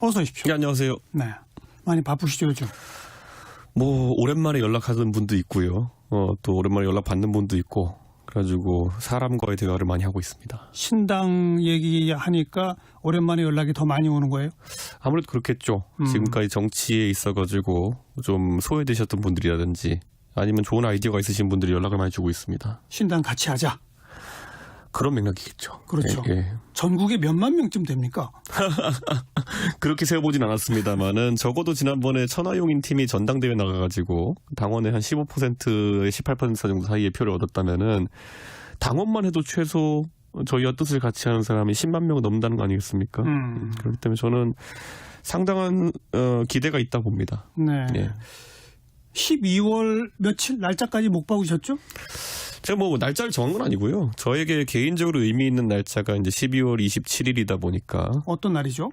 어서 오십시오. 예, 안녕하세요. 네. 많이 바쁘시죠, 요즘? 뭐 오랜만에 연락하는 분도 있고요. 어, 또 오랜만에 연락 받는 분도 있고 그래가지고 사람과의 대화를 많이 하고 있습니다. 신당 얘기하니까 오랜만에 연락이 더 많이 오는 거예요? 아무래도 그렇겠죠. 음. 지금까지 정치에 있어가지고 좀 소외되셨던 분들이라든지 아니면 좋은 아이디어가 있으신 분들이 연락을 많이 주고 있습니다. 신당 같이 하자. 그런 맥락이겠죠. 그렇죠. 예, 예. 전국에 몇만 명쯤 됩니까? 그렇게 세어보진 않았습니다만은 적어도 지난번에 천하용인 팀이 전당대회 나가가지고 당원의 한 15%에 18% 정도 사이의 표를 얻었다면은 당원만 해도 최소 저희와 뜻을 같이 하는 사람이 10만 명 넘는다는 거 아니겠습니까? 음. 그렇기 때문에 저는 상당한 어, 기대가 있다 봅니다. 네. 예. 12월 며칠 날짜까지 못 박으셨죠? 제가 뭐 날짜를 정한 건 아니고요. 저에게 개인적으로 의미 있는 날짜가 이제 12월 27일이다 보니까 어떤 날이죠?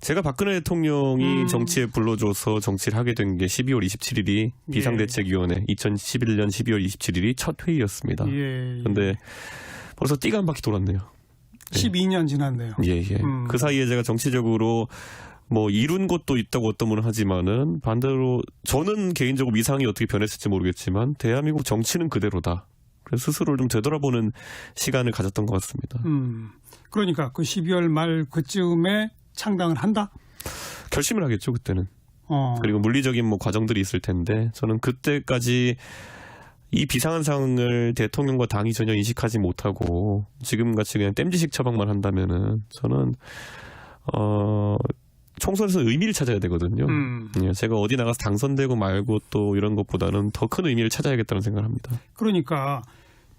제가 박근혜 대통령이 음. 정치에 불러줘서 정치를 하게 된 게 12월 27일이 비상대책위원회 2011년 12월 27일이 첫 회의였습니다. 예. 예. 근데 벌써 띠가 한 바퀴 돌았네요. 12년 지났네요. 예, 예. 음. 그 사이에 제가 정치적으로 뭐 이룬 것도 있다고 어떤 분은 하지만은 반대로 저는 개인적으로 위상이 어떻게 변했을지 모르겠지만 대한민국 정치는 그대로다. 그래서 스스로를 좀 되돌아보는 시간을 가졌던 것 같습니다. 음. 그러니까 그 12월 말 그쯤에 창당을 한다? 결심을 하겠죠, 그때는. 어. 그리고 물리적인 뭐 과정들이 있을 텐데 저는 그때까지 이 비상한 상황을 대통령과 당이 전혀 인식하지 못하고 지금 같이 그냥 땜지식 처방만 한다면은 저는 어 총선에서 의미를 찾아야 되거든요. 음. 예, 제가 어디 나가서 당선되고 말고 또 이런 것보다는 더 큰 의미를 찾아야겠다는 생각을 합니다. 그러니까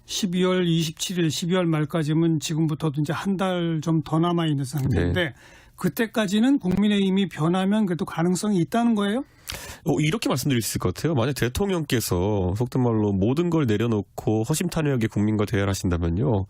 12월 27일, 12월 말까지면 지금부터도 이제 한 달 좀 더 남아 있는 상태인데 네. 그때까지는 국민의힘이 변하면 그래도 가능성이 있다는 거예요? 어, 이렇게 말씀드릴 수 있을 것 같아요. 만약 대통령께서 속된 말로 모든 걸 내려놓고 허심탄회하게 국민과 대화를 하신다면요.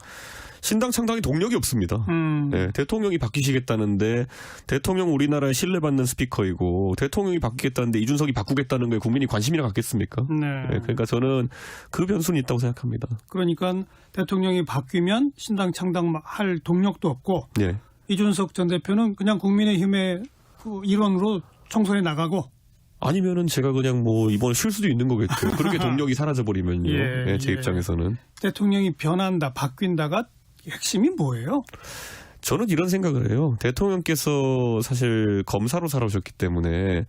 신당 창당이 동력이 없습니다. 음. 네, 대통령이 바뀌시겠다는데 대통령 우리나라의 신뢰받는 스피커이고 대통령이 바뀌겠다는데 이준석이 바꾸겠다는 거에 국민이 관심이나 갖겠습니까? 네. 네, 그러니까 저는 그 변수는 있다고 생각합니다. 그러니까 대통령이 바뀌면 신당 창당할 동력도 없고 네. 이준석 전 대표는 그냥 국민의힘의 그 일원으로 총선에 나가고 아니면은 제가 그냥 뭐 이번에 쉴 수도 있는 거겠죠. 그렇게 동력이 사라져 버리면요. 예, 네, 제 예. 입장에서는 대통령이 변한다, 바뀐다가 핵심이 뭐예요? 저는 이런 생각을 해요. 대통령께서 사실 검사로 살아오셨기 때문에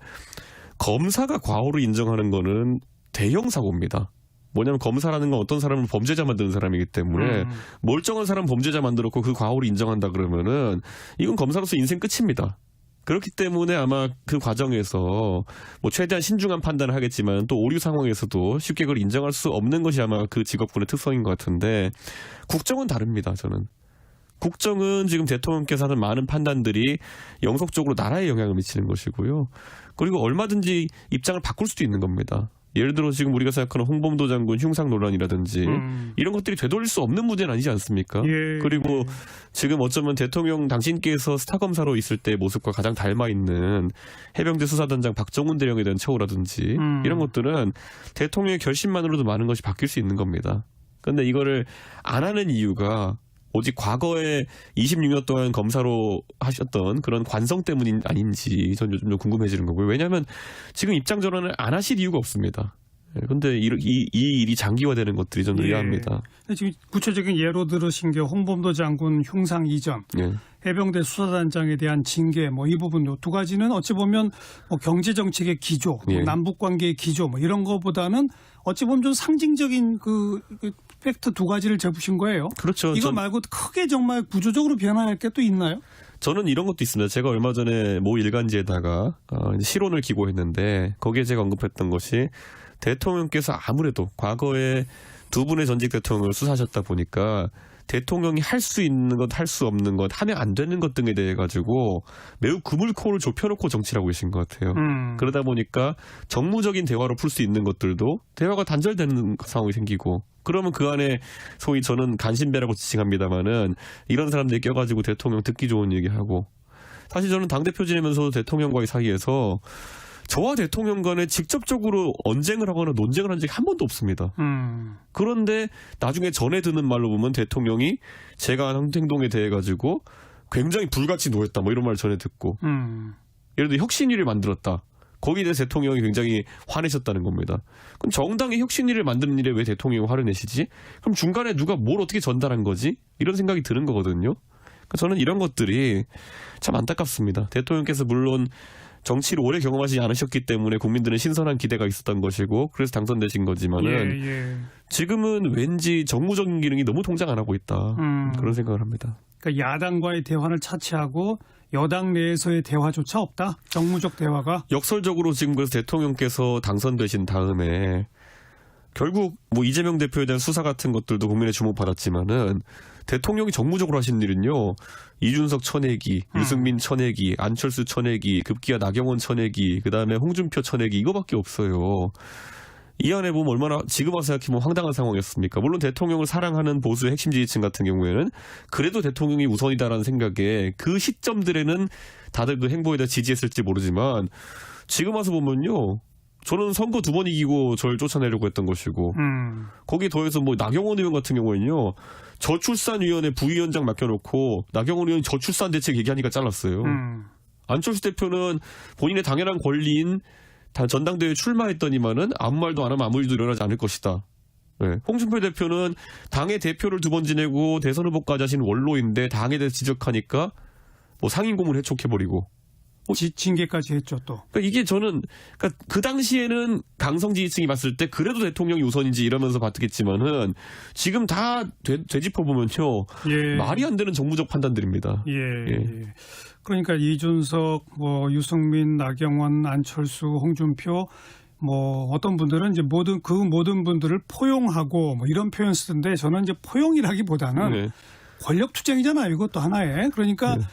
검사가 과오를 인정하는 거는 대형 사고입니다. 뭐냐면 검사라는 건 어떤 사람을 범죄자 만드는 사람이기 때문에 음. 멀쩡한 사람 범죄자 만들었고 그 과오를 인정한다 그러면은 이건 검사로서 인생 끝입니다. 그렇기 때문에 아마 그 과정에서 뭐 최대한 신중한 판단을 하겠지만 또 오류 상황에서도 쉽게 그걸 인정할 수 없는 것이 아마 그 직업군의 특성인 것 같은데 국정은 다릅니다. 저는 국정은 지금 대통령께서 하는 많은 판단들이 영속적으로 나라에 영향을 미치는 것이고요. 그리고 얼마든지 입장을 바꿀 수도 있는 겁니다. 예를 들어 지금 우리가 생각하는 홍범도 장군 흉상 논란이라든지 음. 이런 것들이 되돌릴 수 없는 문제는 아니지 않습니까? 예. 그리고 지금 어쩌면 대통령 당신께서 스타 검사로 있을 때 모습과 가장 닮아 있는 해병대 수사단장 박정훈 대령에 대한 처우라든지 음. 이런 것들은 대통령의 결심만으로도 많은 것이 바뀔 수 있는 겁니다. 근데 이거를 안 하는 이유가 오직 과거에 26년 동안 검사로 하셨던 그런 관성 때문인 아닌지 전 요즘 좀 궁금해지는 거고요. 왜냐하면 지금 입장 전환을 안 하실 이유가 없습니다. 예, 근데 이, 이, 이 일이 장기화되는 것들이 저는 예. 의아합니다. 지금 구체적인 예로 들으신 게 홍범도 장군 흉상 이전, 예. 해병대 수사단장에 대한 징계 뭐 이 부분 요두 가지는 어찌 보면 뭐 경제 정책의 기조, 뭐 예. 남북 관계의 기조 뭐 이런 거보다는 어찌 보면 좀 상징적인 그, 그 팩트 두 가지를 잡으신 거예요. 그렇죠. 이거 전- 말고 크게 정말 구조적으로 변화할 게 또 있나요? 저는 이런 것도 있습니다. 제가 얼마 전에 모 일간지에다가 어, 실론을 기고했는데 거기에 제가 언급했던 것이 대통령께서 아무래도 과거에 두 분의 전직 대통령을 수사하셨다 보니까 대통령이 할 수 있는 것, 할 수 없는 것, 하면 안 되는 것 등에 대해 가지고 매우 그물코를 좁혀놓고 정치를 하고 계신 것 같아요. 음. 그러다 보니까 정무적인 대화로 풀 수 있는 것들도 대화가 단절되는 상황이 생기고 그러면 그 안에 소위 저는 간신배라고 지칭합니다마는 이런 사람들이 껴가지고 대통령 듣기 좋은 얘기하고 사실 저는 당대표 지내면서 대통령과의 사이에서 저와 대통령 간에 직접적으로 언쟁을 하거나 논쟁을 한 적이 한 번도 없습니다. 음. 그런데 나중에 전해 드는 말로 보면 대통령이 제가 한 행동에 대해 가지고 굉장히 불같이 노했다. 뭐 이런 말 전에 듣고 음. 예를 들어 혁신위를 만들었다. 거기에 대해서 대통령이 굉장히 화내셨다는 겁니다. 그럼 정당이 혁신위를 만드는 일에 왜 대통령이 화를 내시지? 그럼 중간에 누가 뭘 어떻게 전달한 거지? 이런 생각이 드는 거거든요. 그러니까 저는 이런 것들이 참 안타깝습니다. 대통령께서 물론 정치를 오래 경험하지 않으셨기 때문에 국민들은 신선한 기대가 있었던 것이고 그래서 당선되신 거지만은 예, 예. 지금은 왠지 정무적인 기능이 너무 통장 안 하고 있다. 음. 그런 생각을 합니다. 그러니까 야당과의 대화를 차치하고 여당 내에서의 대화조차 없다. 정무적 대화가. 역설적으로 지금 그래서 대통령께서 당선되신 다음에 결국 뭐 이재명 대표에 대한 수사 같은 것들도 국민의 주목받았지만은 대통령이 정무적으로 하신 일은요 이준석 쳐내기, 음. 유승민 쳐내기, 안철수 쳐내기, 급기야 나경원 쳐내기, 그 다음에 홍준표 쳐내기 이거밖에 없어요. 이 안에 보면 얼마나 지금 와서 생각해보면 황당한 상황이었습니까? 물론 대통령을 사랑하는 보수의 핵심 지지층 같은 경우에는 그래도 대통령이 우선이다라는 생각에 그 시점들에는 다들 그 행보에 대해 지지했을지 모르지만 지금 와서 보면요. 저는 선거 두 번 이기고 저를 쫓아내려고 했던 것이고 음. 거기에 더해서 뭐 나경원 의원 같은 경우에는요. 저출산위원회 부위원장 맡겨놓고 나경원 의원 저출산 대책 얘기하니까 잘랐어요. 음. 안철수 대표는 본인의 당연한 권리인 다 전당대회 출마했더니만은 아무 말도 안 하면 아무 일도 일어나지 않을 것이다. 네. 홍준표 대표는 당의 대표를 두 번 지내고 대선 후보까지 하신 원로인데 당에 대해서 지적하니까 뭐 상임 고문 해촉해버리고 지, 징계까지 했죠 또. 그러니까 이게 저는 그러니까 그 당시에는 강성 지지층이 봤을 때 그래도 대통령이 우선인지 이러면서 봤겠지만은 지금 다 되, 되짚어 보면요 예. 말이 안 되는 정무적 판단들입니다. 예. 예. 예. 그러니까 이준석, 뭐 유승민, 나경원, 안철수, 홍준표 뭐 어떤 분들은 이제 모든 그 모든 분들을 포용하고 뭐 이런 표현 쓰던데 저는 이제 포용이라기보다는 네. 권력 투쟁이잖아요. 이것도 하나의. 그러니까 네.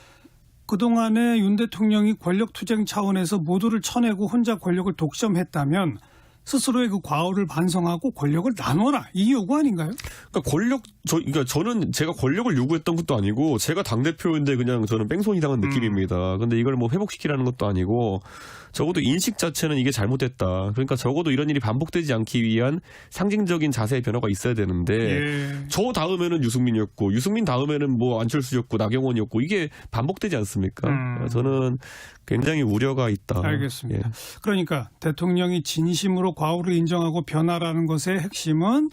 그동안에 윤 대통령이 권력 투쟁 차원에서 모두를 쳐내고 혼자 권력을 독점했다면 스스로의 그 과오를 반성하고 권력을 나눠라. 이 요구 아닌가요? 그러니까 권력 저 그러니까 저는 제가 권력을 요구했던 것도 아니고 제가 당 대표인데 그냥 저는 뺑소니 당한 느낌입니다. 근데 이걸 뭐 회복시키라는 것도 아니고 적어도 인식 자체는 이게 잘못됐다. 그러니까 적어도 이런 일이 반복되지 않기 위한 상징적인 자세의 변화가 있어야 되는데 예. 저 다음에는 유승민이었고 유승민 다음에는 뭐 안철수였고 나경원이었고 이게 반복되지 않습니까? 음. 저는 굉장히 우려가 있다. 알겠습니다. 예. 그러니까 대통령이 진심으로 과오를 인정하고 변화라는 것의 핵심은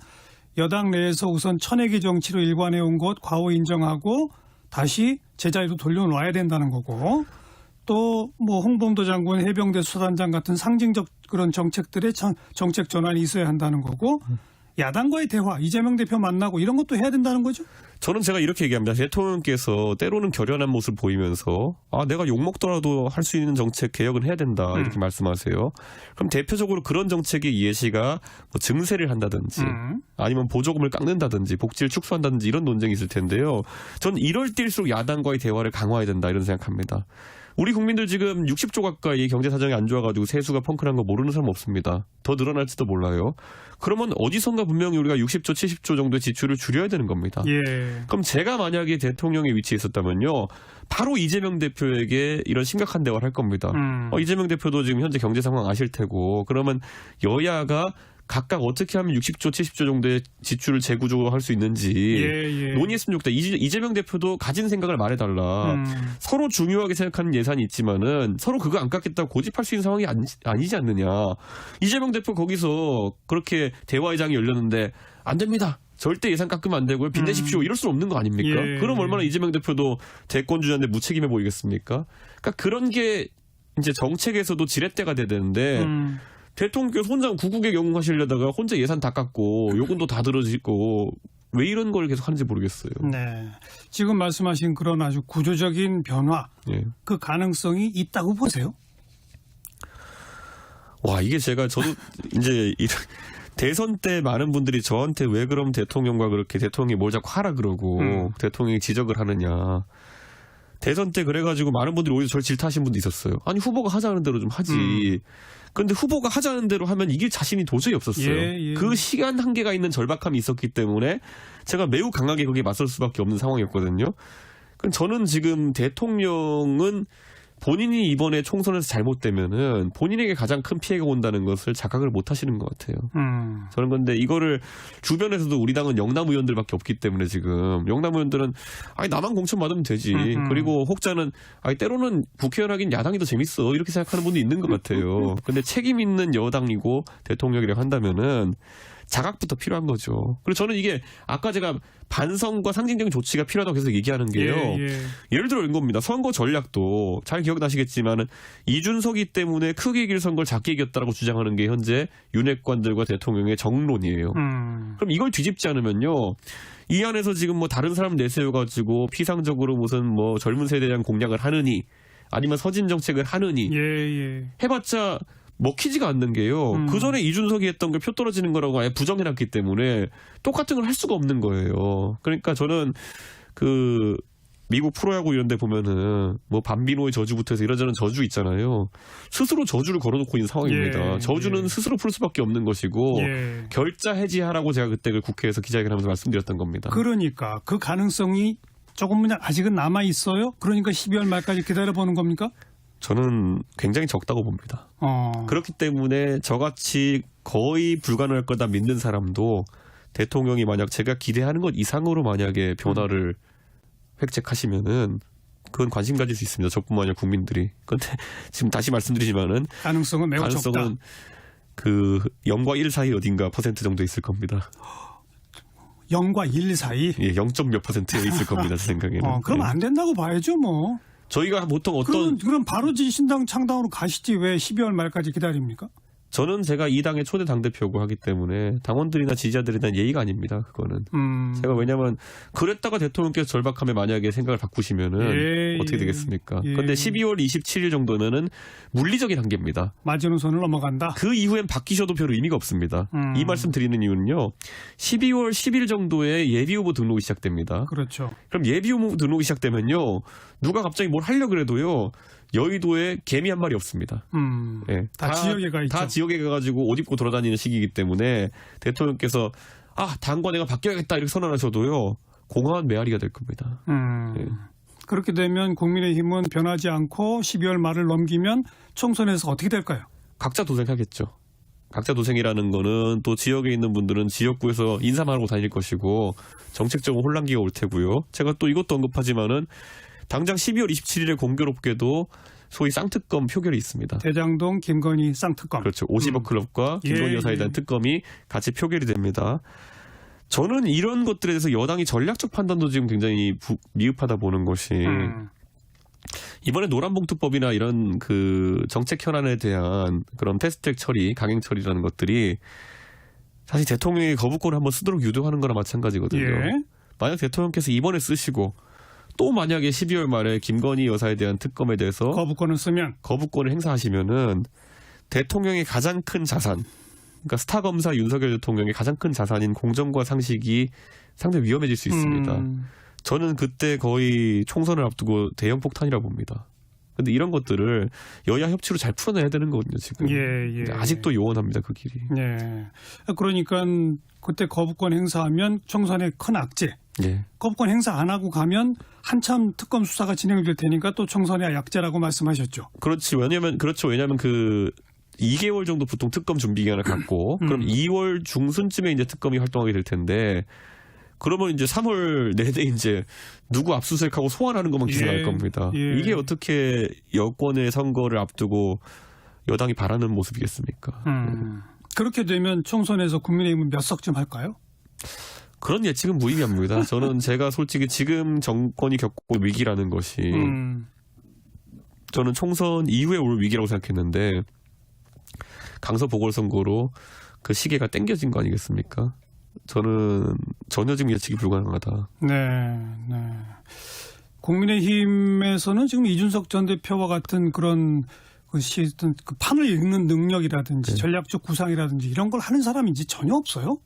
여당 내에서 우선 천혜기 정치로 일관해 온 것 과오 인정하고 다시 제자리로 돌려놔야 된다는 거고 또 뭐 홍범도 장군 해병대 수단장 같은 상징적 그런 정책들의 정- 정책 전환이 있어야 한다는 거고 야당과의 대화 이재명 대표 만나고 이런 것도 해야 된다는 거죠. 저는 제가 이렇게 얘기합니다. 대통령께서 때로는 결연한 모습 보이면서 아 내가 욕 먹더라도 할 수 있는 정책 개혁은 해야 된다 이렇게 말씀하세요. 그럼 대표적으로 그런 정책의 예시가 뭐 증세를 한다든지 음. 아니면 보조금을 깎는다든지 복지를 축소한다든지 이런 논쟁이 있을 텐데요. 전 이럴 때일수록 야당과의 대화를 강화해야 된다 이런 생각합니다. 우리 국민들 지금 60조 가까이 경제 사정이 안 좋아가지고 세수가 펑크난 거 모르는 사람 없습니다. 더 늘어날지도 몰라요. 그러면 어디선가 분명히 우리가 60조, 70조 정도의 지출을 줄여야 되는 겁니다. 예. 그럼 제가 만약에 대통령의 위치에 있었다면요. 바로 이재명 대표에게 이런 심각한 대화를 할 겁니다. 음. 어, 이재명 대표도 지금 현재 경제 상황 아실 테고 그러면 여야가 각각 어떻게 하면 60조, 70조 정도의 지출을 재구조할 수 있는지 예, 예. 논의했으면 좋겠다. 이재- 이재명 대표도 가진 생각을 말해달라. 음. 서로 중요하게 생각하는 예산이 있지만은 서로 그거 안 깎겠다고 고집할 수 있는 상황이 아니, 아니지 않느냐. 이재명 대표 거기서 그렇게 대화의장이 열렸는데 안 됩니다. 절대 예산 깎으면 안 되고요. 빚내십시오. 이럴 수는 없는 거 아닙니까? 음. 예. 그럼 얼마나 이재명 대표도 대권 주자인데 무책임해 보이겠습니까? 그러니까 그런 게 이제 정책에서도 지렛대가 돼야 되는데 음. 대통령께서 혼자 구국에 영웅하시려다가 혼자 예산 다 깎고 요금도 다 들어지고 왜 이런 걸 계속 하는지 모르겠어요. 네. 지금 말씀하신 그런 아주 구조적인 변화, 예. 그 가능성이 있다고 보세요? 와 이게 제가 저도 이제 이 대선 때 많은 분들이 저한테 왜 그럼 대통령과 그렇게 대통령이 뭘 자꾸 하라 그러고 음. 대통령이 지적을 하느냐. 대선 때 그래가지고 많은 분들이 오히려 저를 질타하신 분도 있었어요. 아니 후보가 하자는 대로 좀 하지. 음. 그런데 후보가 하자는 대로 하면 이길 자신이 도저히 없었어요. 예, 예. 그 시간 한계가 있는 절박함이 있었기 때문에 제가 매우 강하게 거기에 맞설 수밖에 없는 상황이었거든요. 그럼 저는 지금 대통령은 본인이 이번에 총선에서 잘못되면은 본인에게 가장 큰 피해가 온다는 것을 자각을 못 하시는 것 같아요. 음. 저는 근데 이거를 주변에서도 우리 당은 영남 의원들밖에 없기 때문에 지금 영남 의원들은 아니 나만 공천 받으면 되지. 음흠. 그리고 혹자는 아니 때로는 국회의원 하긴 야당이 더 재밌어 이렇게 생각하는 분도 있는 것 같아요. 근데 책임 있는 여당이고 대통령이라고 한다면은 자각부터 필요한 거죠. 그리고 저는 이게 아까 제가 반성과 상징적인 조치가 필요하다고 계속 얘기하는 게요. 예, 예. 예 를 들어 이런 겁니다. 선거 전략도 잘 기억나시겠지만은 이준석이 때문에 크게 이길 선거를 작게 이겼다라고 주장하는 게 현재 윤핵관들과 대통령의 정론이에요. 음. 그럼 이걸 뒤집지 않으면요. 이 안에서 지금 뭐 다른 사람 내세워가지고 피상적으로 무슨 뭐 젊은 세대에 대한 공략을 하느니 아니면 서진 정책을 하느니 예, 예. 해봤자 먹히지가 않는 게요. 음. 그 전에 이준석이 했던 게 표 떨어지는 거라고 아예 부정해놨기 때문에 똑같은 걸 할 수가 없는 거예요. 그러니까 저는 그 미국 프로야구 이런 데 보면은 뭐 밤비노의 저주부터 해서 이런저런 저주 있잖아요. 스스로 저주를 걸어놓고 있는 상황입니다. 예, 저주는 예. 스스로 풀 수밖에 없는 것이고 예. 결자 해지하라고 제가 그때 그 국회에서 기자회견하면서 말씀드렸던 겁니다. 그러니까 그 가능성이 조금 그냥 아직은 남아 있어요. 그러니까 12월 말까지 기다려 보는 겁니까? 저는 굉장히 적다고 봅니다. 어. 그렇기 때문에 저같이 거의 불가능할 거다 믿는 사람도 대통령이 만약 제가 기대하는 것 이상으로 만약에 변화를 획책하시면은 그건 관심 가질 수 있습니다. 저뿐만 아니라 국민들이. 그런데 지금 다시 말씀드리지만은 가능성은 매우 적다. 가능성은 그 0과 1 사이 어딘가 퍼센트 정도 있을 겁니다. 0과 1 사이. 예, 0. 몇 퍼센트에 있을 겁니다. 제 생각에는. 어, 그럼 예. 안 된다고 봐야죠, 뭐. 저희가 보통 어떤 그럼 그럼 바로 지 신당 창당으로 가시지 왜 12월 말까지 기다립니까? 저는 제가 이 당의 초대 당대표고 하기 때문에 당원들이나 지지자들에 대한 예의가 아닙니다. 그거는. 음. 제가 왜냐면 그랬다가 대통령께서 절박하면 만약에 생각을 바꾸시면은 예, 어떻게 예. 되겠습니까? 예. 근데 12월 27일 정도면은 물리적인 한계입니다. 마지노선을 넘어간다. 그 이후엔 바뀌셔도 별 의미가 없습니다. 음. 이 말씀 드리는 이유는요. 12월 10일 정도에 예비 후보 등록이 시작됩니다. 그렇죠. 그럼 예비 후보 등록이 시작되면요. 누가 갑자기 뭘 하려 그래도요. 여의도에 개미 한 마리 없습니다. 음. 예. 다 지역에 가 있죠. 다 지역에 가가지고 옷 입고 돌아다니는 시기이기 때문에 대통령께서 아 당과 내가 바뀌어야겠다 이렇게 선언하셔도요 공허한 메아리가 될 겁니다. 음. 예. 그렇게 되면 국민의힘은 변하지 않고 12월 말을 넘기면 총선에서 어떻게 될까요? 각자 도생하겠죠. 각자 도생이라는 거는 또 지역에 있는 분들은 지역구에서 인사만 하고 다닐 것이고 정책적으로 혼란기가 올 테고요. 제가 또 이것도 언급하지만은 당장 12월 27일에 공교롭게도 소위 쌍특검 표결이 있습니다. 대장동 김건희 쌍특검. 그렇죠. 50억 음. 클럽과 예, 김건희 여사에 대한 예. 특검이 같이 표결이 됩니다. 저는 이런 것들에 대해서 여당이 전략적 판단도 지금 굉장히 부- 미흡하다 보는 것이 음. 이번에 노란봉투법이나 이런 그 정책 현안에 대한 그런 패스트트랙 처리, 강행 처리라는 것들이 사실 대통령이 거부권을 한번 쓰도록 유도하는 거나 마찬가지거든요. 예. 만약 대통령께서 이번에 쓰시고 또 만약에 12월 말에 김건희 여사에 대한 특검에 대해서 거부권을 쓰면 거부권을 행사하시면은 대통령의 가장 큰 자산, 그러니까 스타 검사 윤석열 대통령의 가장 큰 자산인 공정과 상식이 상당히 위험해질 수 있습니다. 음. 저는 그때 거의 총선을 앞두고 대형 폭탄이라고 봅니다. 근데 이런 것들을 여야 협치로 잘 풀어내야 되는 거거든요, 지금. 예, 예. 아직도 요원합니다, 그 길이. 예. 그러니까 그때 거부권 행사하면 총선에 큰 악재. 예. 거부권 행사 안 하고 가면 한참 특검 수사가 진행될 테니까 또 총선의 약재라고 말씀하셨죠. 그렇지. 왜냐면, 그렇죠. 왜냐면 그, 2개월 정도 보통 특검 준비 기간을 갖고, 그럼 음. 2월 중순쯤에 이제 특검이 활동하게 될 텐데, 그러면 이제 3월 내내 이제 누구 압수수색하고 소환하는 것만 기사할 예, 겁니다. 예. 이게 어떻게 여권의 선거를 앞두고 여당이 바라는 모습이겠습니까? 음. 그렇게 되면 총선에서 국민의힘은 몇 석쯤 할까요? 그런 예측은 무의미합니다. 저는 제가 솔직히 지금 정권이 겪고 위기라는 것이 음. 저는 총선 이후에 올 위기라고 생각했는데 강서 보궐선거로 그 시계가 땡겨진 거 아니겠습니까? 저는 전혀 지금 예측이 불가능하다. 네, 네. 국민의힘에서는 지금 이준석 전 대표와 같은 그런 그 시, 어떤 그 판을 읽는 능력이라든지 네. 전략적 구상이라든지 이런 걸 하는 이제 전혀 없어요.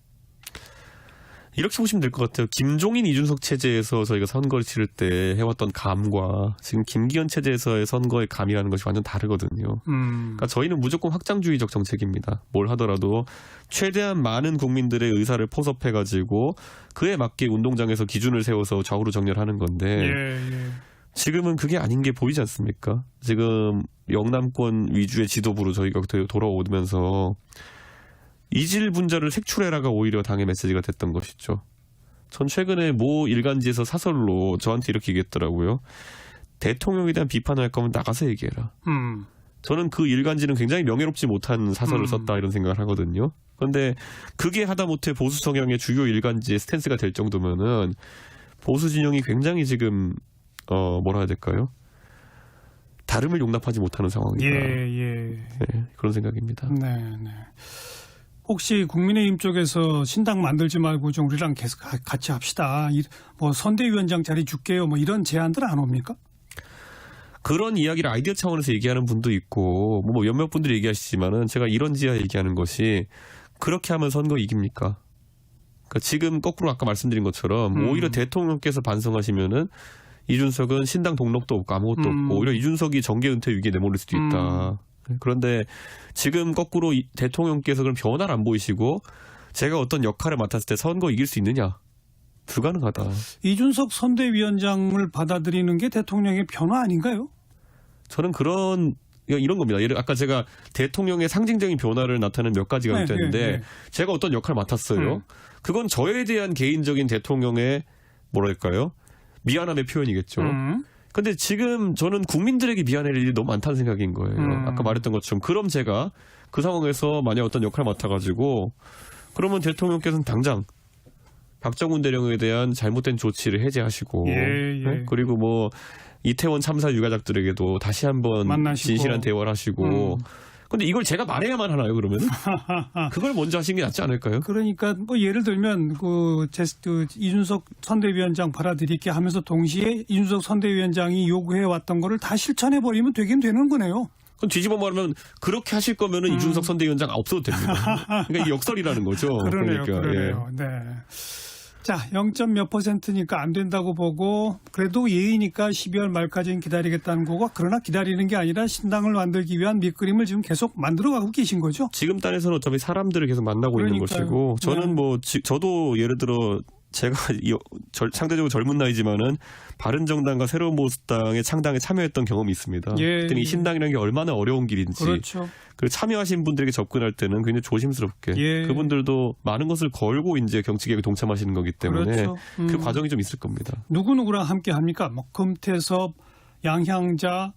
이렇게 보시면 될 것 같아요. 김종인 이준석 체제에서 저희가 선거를 치를 때 해왔던 감과 지금 김기현 체제에서의 선거의 감이라는 것이 완전 다르거든요. 음. 그러니까 저희는 무조건 확장주의적 정책입니다. 뭘 하더라도 최대한 많은 국민들의 의사를 포섭해가지고 그에 맞게 운동장에서 기준을 세워서 좌우로 정렬하는 건데 예, 예. 지금은 그게 아닌 게 보이지 않습니까? 지금 영남권 위주의 지도부로 저희가 되- 돌아오면서 이질 분자를 색출해라가 오히려 당의 메시지가 됐던 것이죠. 전 최근에 모 일간지에서 사설로 저한테 이렇게 얘기했더라고요. 대통령에 대한 비판을 할 거면 나가서 얘기해라. 음. 저는 그 일간지는 굉장히 명예롭지 못한 사설을 음. 썼다 이런 생각을 하거든요. 그런데 그게 하다못해 보수 성향의 주요 일간지의 스탠스가 될 정도면은 보수 진영이 굉장히 지금 어 뭐라 해야 될까요? 다름을 용납하지 못하는 상황이다. 예, 예. 네, 그런 생각입니다. 네, 네. 혹시 국민의힘 쪽에서 신당 만들지 말고 좀 우리랑 계속 가- 같이 합시다. 이- 뭐 선대위원장 자리 줄게요. 뭐 이런 제안들 안 옵니까? 그런 이야기를 아이디어 차원에서 얘기하는 분도 있고 뭐 몇몇 분들이 얘기하시지만은 제가 이런 지하 얘기하는 것이 그렇게 하면 선거 이깁니까? 그러니까 지금 거꾸로 아까 말씀드린 것처럼 음. 오히려 대통령께서 반성하시면은 이준석은 신당 등록도 없고 아무것도 음. 없고 오히려 이준석이 정계 은퇴 위기에 내몰릴 수도 있다. 그런데 지금 거꾸로 이- 대통령께서 그럼 변화를 안 보이시고 제가 어떤 역할을 맡았을 때 선거 이길 수 있느냐? 불가능하다. 이준석 선대위원장을 받아들이는 게 대통령의 변화 아닌가요? 저는 그런 이런 겁니다. 예를 아까 제가 대통령의 상징적인 변화를 나타내는 몇 가지가 네, 있는데 네, 네. 제가 어떤 역할을 맡았어요. 음. 그건 저에 대한 개인적인 대통령의 뭐랄까요? 미안함의 표현이겠죠. 음. 근데 지금 저는 국민들에게 미안할 일이 너무 많다는 생각인 거예요. 음. 아까 말했던 것처럼 그럼 제가 그 상황에서 만약 어떤 역할을 맡아가지고 그러면 대통령께서는 당장 박정훈 대령에 대한 잘못된 조치를 해제하시고 예, 예. 네? 그리고 뭐 이태원 참사 유가족들에게도 다시 한번 만나시고. 진실한 대화를 하시고 음. 근데 이걸 제가 말해야만 하나요 그러면 그걸 먼저 하시는 게 낫지 않을까요? 그러니까 뭐 예를 들면 그, 제, 그 이준석 선대위원장 받아들일게 하면서 동시에 이준석 선대위원장이 요구해 왔던 거를 다 실천해 버리면 되긴 되는 거네요. 그럼 뒤집어 말하면 그렇게 하실 거면은 음. 이준석 선대위원장 없어도 됩니다. 그러니까 이 역설이라는 거죠. 그러네요, 그러니까, 그러네요 네. 자, 0. 몇 퍼센트니까 안 된다고 보고 그래도 예의니까 12월 말까지는 기다리겠다는 거고 그러나 기다리는 게 아니라 신당을 만들기 위한 밑그림을 지금 계속 만들어가고 계신 거죠. 지금 단에서는 어차피 사람들을 계속 만나고 있는 그러니까요. 것이고 저는 네. 뭐 지- 저도 예를 들어 제가 이- 절- 상대적으로 젊은 나이지만은 바른 정당과 새로운 모습당의 창당에 참여했던 경험이 있습니다. 예, 그때는 이 예. 신당이라는 게 얼마나 어려운 길인지 그렇죠. 그 참여하신 분들에게 접근할 때는 굉장히 조심스럽게 예. 그분들도 많은 것을 걸고 이제 정치 개혁에 동참하시는 거기 때문에 그렇죠. 음. 그 과정이 좀 있을 겁니다. 누구 누구랑 함께 합니까? 뭐 금태섭, 양향자,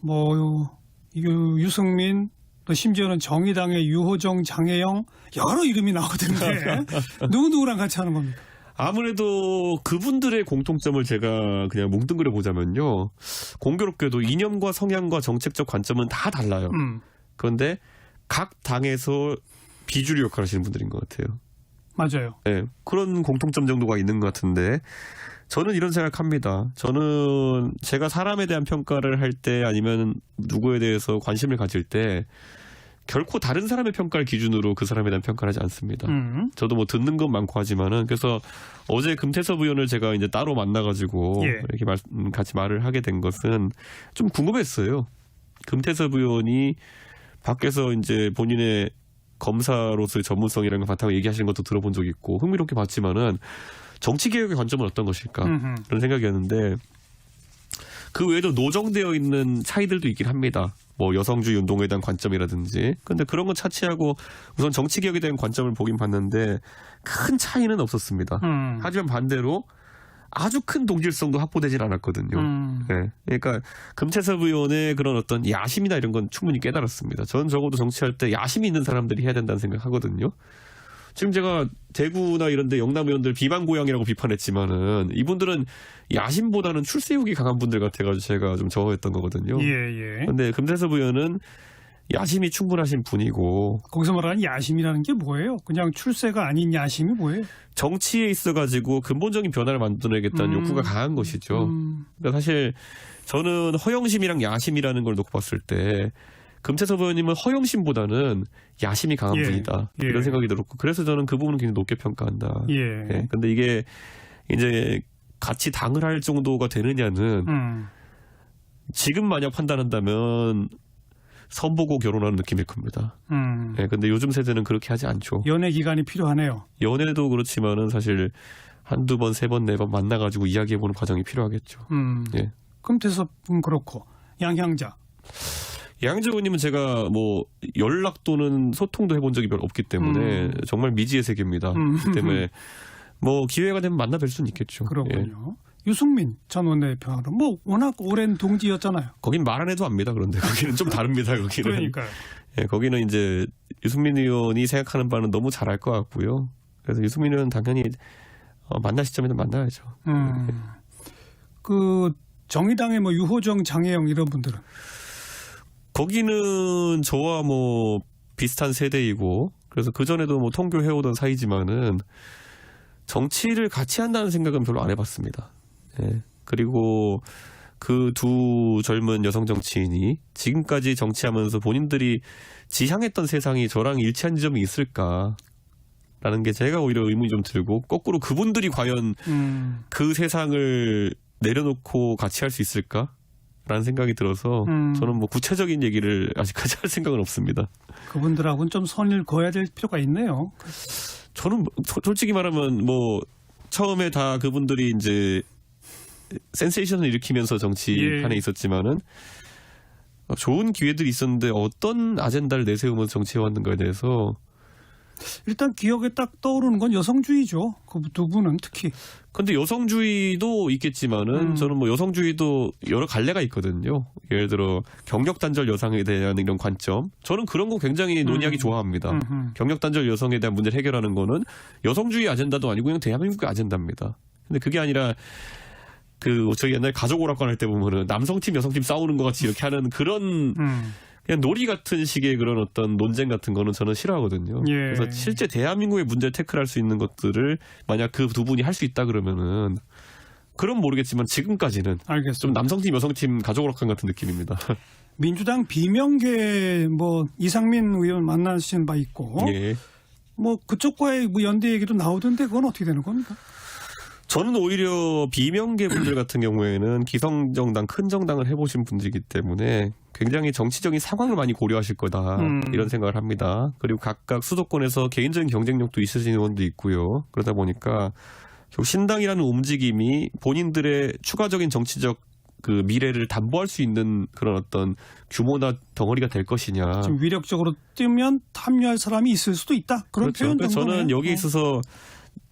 뭐 유, 유승민, 또 심지어는 정의당의 유호정, 장혜영 여러 이름이 나오던데 누구 누구랑 같이 하는 겁니까? 아무래도 그분들의 공통점을 제가 그냥 뭉뚱그려 보자면요. 공교롭게도 이념과 성향과 정책적 관점은 다 달라요. 음, 그런데 각 당에서 비주류 역할을 하시는 분들인 것 같아요. 맞아요. 예, 그런 공통점 정도가 있는 것 같은데 저는 이런 생각합니다. 저는 제가 사람에 대한 평가를 할 때 아니면 누구에 대해서 관심을 가질 때 결코 다른 사람의 평가를 기준으로 그 사람에 대한 평가를 하지 않습니다. 음, 저도 뭐 듣는 건 많고 하지만은 그래서 어제 금태섭 의원을 제가 이제 따로 만나가지고 예. 이렇게 말, 음, 같이 말을 하게 된 것은 좀 궁금했어요. 금태섭 의원이 밖에서 이제 본인의 검사로서의 전문성이라는 걸 바탕으로 얘기하시는 것도 들어본 적이 있고 흥미롭게 봤지만은 정치 개혁의 관점은 어떤 것일까 음흠. 그런 생각이었는데 그 외에도 노정되어 있는 차이들도 있긴 합니다. 뭐 여성주의 운동에 대한 관점이라든지. 근데 그런 건 차치하고 우선 정치 개혁에 대한 관점을 보긴 봤는데 큰 차이는 없었습니다. 음, 하지만 반대로 아주 큰 동질성도 확보되진 않았거든요. 음, 네. 그러니까 금태섭 의원의 그런 어떤 야심이나 이런 건 충분히 깨달았습니다. 저는 적어도 정치할 때 야심이 있는 사람들이 해야 된다는 생각하거든요. 지금 제가 대구나 이런데 영남 의원들 비만 고양이라고 비판했지만은 이분들은 야심보다는 출세욕이 강한 분들 같아가지고 제가 좀 저어했던 거거든요. 예, 예. 근데 금태섭 의원은 야심이 충분하신 분이고 거기서 말하는 야심이라는 게 뭐예요? 그냥 출세가 아닌 야심이 뭐예요? 정치에 있어가지고 근본적인 변화를 만들어내겠다는 음. 욕구가 강한 것이죠. 음, 그러니까 사실 저는 허영심이랑 야심이라는 걸 놓고 봤을 때 금태섭 의원님은 허영심보다는 야심이 강한 예, 분이다 예. 이런 생각이 들었고 그래서 저는 그 부분은 굉장히 높게 평가한다. 예. 예, 근데 이게 이제 같이 당을 할 정도가 되느냐는 음, 지금 만약 판단한다면 선보고 결혼하는 느낌일 겁니다. 음. 예, 근데 요즘 세대는 그렇게 하지 않죠. 연애 기간이 필요하네요. 연애도 그렇지만은 사실 한두 번, 세 번, 네 번 만나가지고 이야기해보는 과정이 필요하겠죠. 음. 예. 금태섭은 그렇고 양향자. 양재 의원님은 제가 뭐 연락 또는 소통도 해본 적이 별로 없기 때문에 음. 정말 미지의 세계입니다. 음. 그렇기 때문에 뭐 기회가 되면 만나 뵐 수는 있겠죠. 예. 그렇군요. 유승민 전 원내대표는 뭐 워낙 오랜 동지였잖아요. 거긴 말 안 해도 압니다. 그런데 거기는 좀 다릅니다. 거기는. 그러니까요. 예, 거기는 이제 유승민 의원이 생각하는 바는 너무 잘할 것 같고요. 그래서 유승민 의원은 당연히 어, 만날 시점에는 만나야죠. 음. 그 정의당의 뭐 유호정, 장혜영 이런 분들은 거기는 저와 뭐 비슷한 세대이고 그래서 그 전에도 뭐 통교해오던 사이지만은 정치를 같이 한다는 생각은 별로 안 해봤습니다. 예. 그리고 그 두 젊은 여성 정치인이 지금까지 정치하면서 본인들이 지향했던 세상이 저랑 일치한 지점이 있을까 라는 게 제가 오히려 의문이 좀 들고 거꾸로 그분들이 과연 음. 그 세상을 내려놓고 같이 할 수 있을까 라는 생각이 들어서 음. 저는 뭐 구체적인 얘기를 아직까지 할 생각은 없습니다. 그분들하고는 좀 선을 그어야 될 필요가 있네요. 저는 뭐 소- 솔직히 말하면 뭐 처음에 다 그분들이 이제 센세이션을 일으키면서 정치판에 예. 있었지만은 어, 좋은 기회들이 있었는데 어떤 아젠다를 내세우면서 정치해 왔는가에 대해서 일단 기억에 딱 떠오르는 건 여성주의죠. 그 두 분은 특히. 근데 여성주의도 있겠지만은 음. 저는 뭐 여성주의도 여러 갈래가 있거든요. 예를 들어 경력 단절 여성에 대한 이런 관점. 저는 그런 거 굉장히 논의하기 음. 좋아합니다. 음흠. 경력 단절 여성에 대한 문제를 해결하는 거는 여성주의 아젠다도 아니고 그냥 대한민국의 아젠다입니다. 근데 그게 아니라 그 저희 옛날 가족 오락관 할 때 보면은 남성팀 여성팀 싸우는 것 같이 이렇게 하는 그런 음. 그냥 놀이 같은 식의 그런 어떤 논쟁 같은 거는 저는 싫어하거든요. 예. 그래서 실제 대한민국의 문제를 태클할 수 있는 것들을 만약 그 두 분이 할 수 있다 그러면은 그럼 모르겠지만 지금까지는 좀 알겠습니다. 남성팀 여성팀 가족 오락관 같은 느낌입니다. 민주당 비명계 뭐 이상민 의원 만나신 바 있고 예. 뭐 그쪽과의 뭐 연대 얘기도 나오던데 그건 어떻게 되는 겁니까? 저는 오히려 비명계 분들 같은 경우에는 기성 정당 큰 정당을 해보신 분들이기 때문에 굉장히 정치적인 상황을 많이 고려하실 거다 음. 이런 생각을 합니다. 그리고 각각 수도권에서 개인적인 경쟁력도 있으신 의원도 있고요. 그러다 보니까 결국 신당이라는 움직임이 본인들의 추가적인 정치적 그 미래를 담보할 수 있는 그런 어떤 규모나 덩어리가 될 것이냐. 지금 위력적으로 뛰면 합류할 사람이 있을 수도 있다. 그런 그렇죠. 표현 그래서 정도네요. 저는 여기 어. 있어서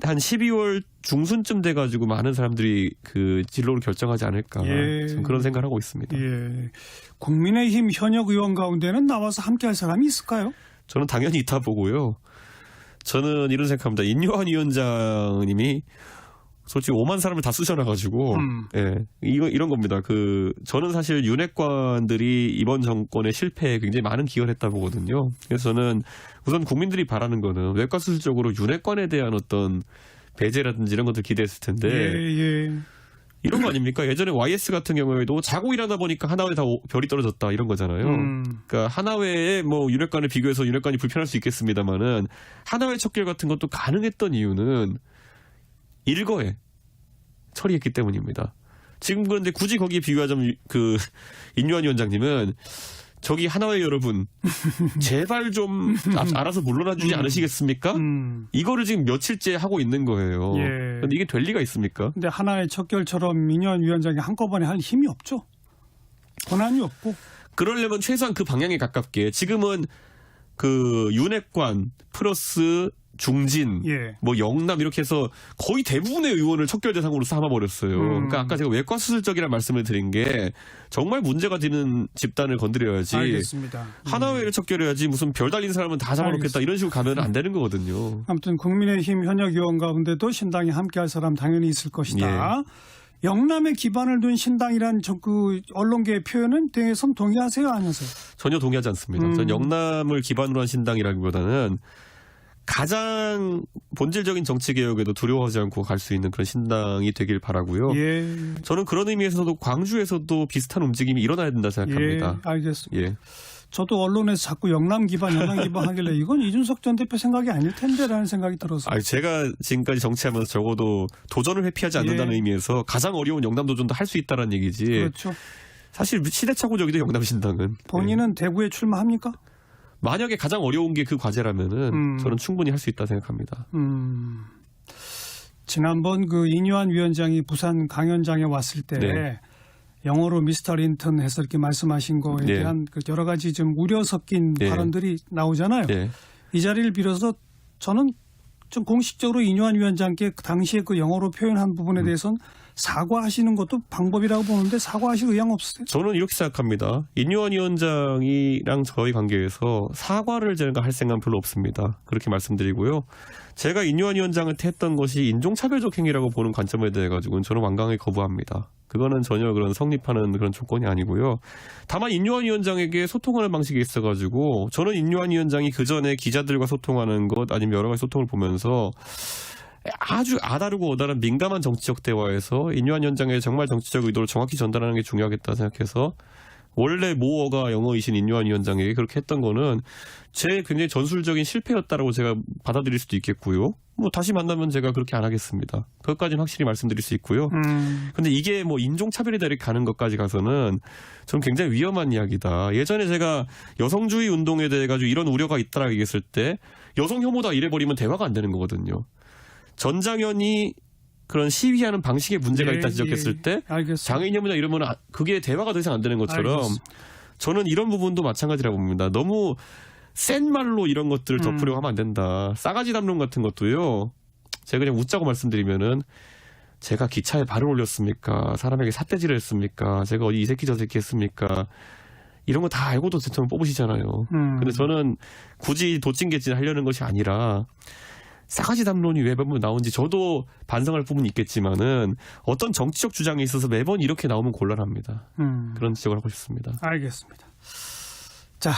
한 12월 중순쯤 돼가지고 많은 사람들이 그 진로를 결정하지 않을까 예. 그런 생각을 하고 있습니다. 예. 국민의힘 현역 의원 가운데는 나와서 함께할 사람이 있을까요? 저는 당연히 있다 보고요. 저는 이런 생각합니다. 인요한 위원장님이 솔직히 5만 사람을 다 쑤셔놔가지고 음. 예 이거 이런 겁니다. 그 저는 사실 윤핵관들이 이번 정권의 실패에 굉장히 많은 기여를 했다 보거든요. 그래서 저는 우선 국민들이 바라는 거는 외과 수술적으로 윤핵관에 대한 어떤 배제라든지 이런 것들 기대했을 텐데 예, 예. 이런 거 아닙니까? 예전에 YS 같은 경우에도 자고 일하다 보니까 하나회 다 오- 별이 떨어졌다 이런 거잖아요. 음. 그러니까 하나회에 뭐 윤핵관을 비교해서 윤핵관이 불편할 수 있겠습니다만은 하나회 척결 같은 것도 가능했던 이유는 일거에 처리했기 때문입니다. 지금 그런데 굳이 거기에 비교하자면 그 인유한 위원장님은 저기 하나회 여러분 제발 좀 아- 알아서 물러나 주지 음. 않으시겠습니까? 음. 이거를 지금 며칠째 하고 있는 거예요. 예. 근데 이게 될 리가 있습니까? 근데 하나의 척결처럼 민현 위원장이 한꺼번에 할 힘이 없죠. 권한이 없고. 그러려면 최소한 그 방향에 가깝게 지금은 그 윤핵관 플러스 중진 예. 뭐 영남 이렇게 해서 거의 대부분의 의원을 척결 대상으로 삼아버렸어요. 음. 그러니까 아까 제가 외과 수술적이라는 말씀을 드린 게 정말 문제가 되는 집단을 건드려야지 알겠습니다. 음. 하나회를 척결해야지 무슨 별 달린 사람은 다 잡아놓겠다 알겠습니다. 이런 식으로 가면 안 되는 거거든요. 아무튼 국민의힘 현역 의원 가운데도 신당에 함께할 사람 당연히 있을 것이다. 영남에 기반을 둔 신당이란 저그 언론계의 표현은 대해선 동의하세요, 아니세요? 전혀 동의하지 않습니다. 음. 전 영남을 기반으로 한 신당이라기보다는 가장 본질적인 정치 개혁에도 두려워하지 않고 갈 수 있는 그런 신당이 되길 바라고요. 예, 저는 그런 의미에서도 광주에서도 비슷한 움직임이 일어나야 된다 예, 생각합니다. 알겠습니다. 예. 저도 언론에서 자꾸 영남 기반, 영남 기반 하길래 이건 이준석 전 대표 생각이 아닐 텐데라는 생각이 들어서. 아, 제가 지금까지 정치하면서 적어도 도전을 회피하지 않는다는 예. 의미에서 가장 어려운 영남 도전도 할 수 있다는 얘기지. 그렇죠. 사실 시대착오적이도 영남 신당은. 예. 본인은 대구에 출마합니까? 만약에 가장 어려운 게 그 과제라면은 음. 저는 충분히 할 수 있다 생각합니다. 음, 지난번 그 이뇨한 위원장이 부산 강연장에 왔을 때 네. 영어로 미스터 린턴 해서 이렇게 말씀하신 거에 네. 대한 그 여러 가지 좀 우려 섞인 네. 발언들이 나오잖아요. 예. 이 자리를 빌어서 저는 좀 공식적으로 인유한 위원장께 그 당시에 그 영어로 표현한 음. 부분에 대해서는 사과하시는 것도 방법이라고 보는데 사과하실 의향 없으세요? 저는 이렇게 생각합니다. 인유한 위원장이랑 저희 관계에서 사과를 제가 할 생각은 별로 없습니다. 그렇게 말씀드리고요. 제가 인유한 위원장한테 했던 것이 인종차별적 행위라고 보는 관점에 대해 가지고는 저는 완강히 거부합니다. 그거는 전혀 그런 성립하는 그런 조건이 아니고요. 다만 인유한 위원장에게 소통하는 방식이 있어가지고 저는 인유한 위원장이 그 전에 기자들과 소통하는 것 아니면 여러 가지 소통을 보면서 아주 아다르고 어다른 민감한 정치적 대화에서 인유한 위원장의 정말 정치적 의도를 정확히 전달하는 게 중요하겠다 생각해서 원래 모어가 영어이신 인유한 위원장에게 그렇게 했던 거는 제 굉장히 전술적인 실패였다라고 제가 받아들일 수도 있겠고요. 뭐 다시 만나면 제가 그렇게 안 하겠습니다. 그것까지는 확실히 말씀드릴 수 있고요. 음, 근데 이게 뭐 인종차별이다 이렇게 가는 것까지 가서는 좀 굉장히 위험한 이야기다. 예전에 제가 여성주의 운동에 대해 가지고 이런 우려가 있다라고 얘기했을 때 여성 혐오다 이래버리면 대화가 안 되는 거거든요. 전장현이 그런 시위하는 방식에 문제가 예, 있다 지적했을 예. 때 알겠습니다. 장애인 혐오다 이러면 아- 그게 대화가 더 이상 안 되는 것처럼 알겠습니다. 저는 이런 부분도 마찬가지라고 봅니다. 너무 센 말로 이런 것들을 덮으려고 음. 하면 안 된다. 싸가지 담론 같은 것도요. 제가 그냥 웃자고 말씀드리면은 제가 기차에 발을 올렸습니까? 사람에게 삿대질을 했습니까? 제가 어디 이 새끼 저 새끼 했습니까? 이런 거 다 알고도 대통령 뽑으시잖아요. 음. 근데 저는 굳이 도찐개찐 하려는 것이 아니라 싸가지 담론이 왜 매번 나온지 저도 반성할 부분이 있겠지만은 어떤 정치적 주장에 있어서 매번 이렇게 나오면 곤란합니다. 음. 그런 지적을 하고 싶습니다. 알겠습니다. 자,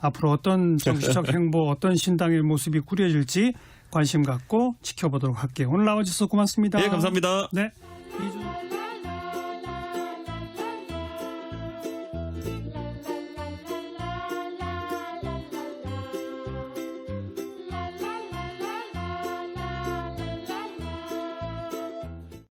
앞으로 어떤 정치적 행보, 어떤 신당의 모습이 꾸려질지 관심 갖고 지켜보도록 할게요. 오늘 나와주셔서 고맙습니다. 예, 감사합니다. 네. 이준-